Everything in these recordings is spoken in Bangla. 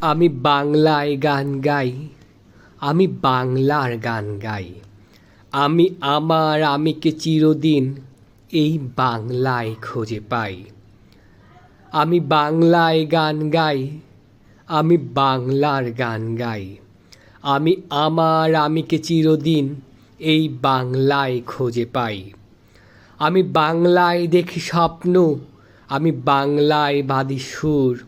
আমি বাংলায় গান গাই, আমি বাংলার গান গাই। আমি আমার আমিকে চিরদিন এই বাংলায় খুঁজে পাই। আমি বাংলায় গান গাই, আমি বাংলার গান গাই। আমি আমার আমিকে চিরদিন এই বাংলায় খুঁজে পাই। আমি বাংলায় দেখি স্বপ্ন, আমি বাংলায় বাদি সুর।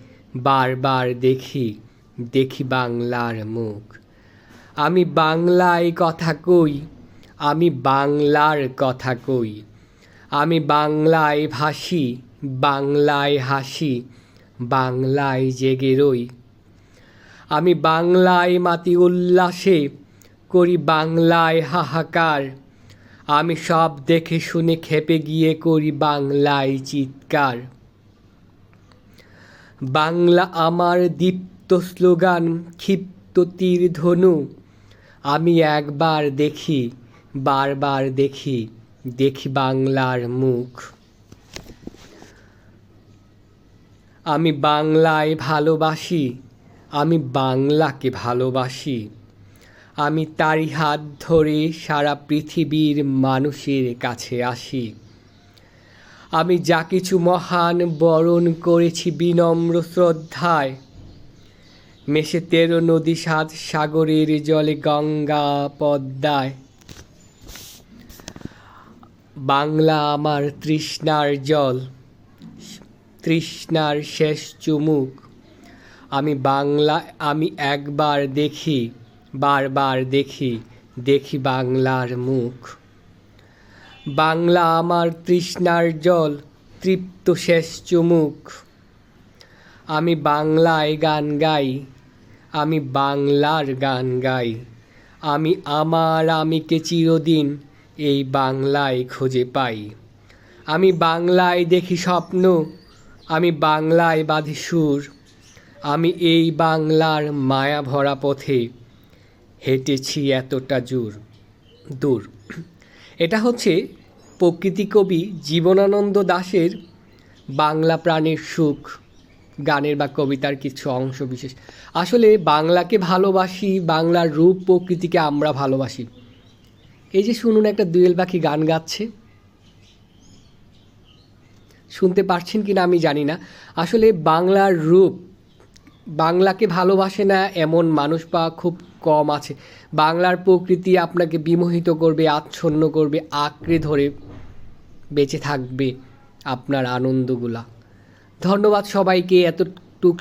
বারবার দেখি দেখি বাংলার মুখ। আমি বাংলায় কথা কই, আমি বাংলার কথা কই। আমি বাংলায় ভাসি, বাংলায় হাসি, বাংলায় জেগে রই। আমি বাংলায় মাতি উল্লাসে, করি বাংলায় হাহাকার। আমি সব দেখে শুনে খেপে গিয়ে করি বাংলায় চিৎকার। বাংলা আমার দীপ্ত স্লোগান, ক্ষিপ্ত তীর ধনু। আমি একবার দেখি, বারবার দেখি দেখি বাংলার মুখ। আমি বাংলায় ভালোবাসি, আমি বাংলাকে ভালোবাসি। আমি তারই হাত ধরে সারা পৃথিবীর মানুষের কাছে আসি। আমি যা কিছু মহান বরণ করেছি বিনম্র শ্রদ্ধায়। মেশে তেরো নদী সাত সাগরের জলে গঙ্গা পদ্মায়। বাংলা আমার তৃষ্ণার জল, তৃষ্ণার শেষ চুমুক। আমি বাংলা, আমি একবার দেখি, বারবার দেখি দেখি বাংলার মুখ। বাংলা আমার তৃষ্ণার জল, তৃপ্ত শেষ চুমুক। আমি বাংলায় গান গাই, আমি বাংলার গান গাই। আমি আমার আমিকে চিরদিন এই বাংলায় খুঁজে পাই। আমি বাংলায় দেখি স্বপ্ন, আমি বাংলায় বাঁধি সুর। আমি এই বাংলার মায়া ভরা পথে হেঁটেছি এতটা জোর, দূর। এটা হচ্ছে প্রকৃতি কবি জীবনানন্দ দাশের বাংলা প্রাণের সুখ। গানের বা কবিতার কিছু অংশ বিশেষ। আসলে বাংলাকে ভালোবাসি, বাংলার রূপ প্রকৃতিকে আমরা ভালোবাসি। এই যে শুনুন একটা দুয়েল পাখি গান গাচ্ছে। শুনতে পারছেন কি না আমি জানি না। আসলে বাংলার রূপ, বাংলাকে ভালোবাসে না এমন মানুষ পাওয়া খুব কম আছে। বাংলার প্রকৃতি আপনাকে বিমোহিত করবে, আচ্ছন্ন করবে, আঁকড়ে ধরে বেঁচে থাকবে আপনার আনন্দগুলা। ধন্যবাদ সবাইকে, এতটুক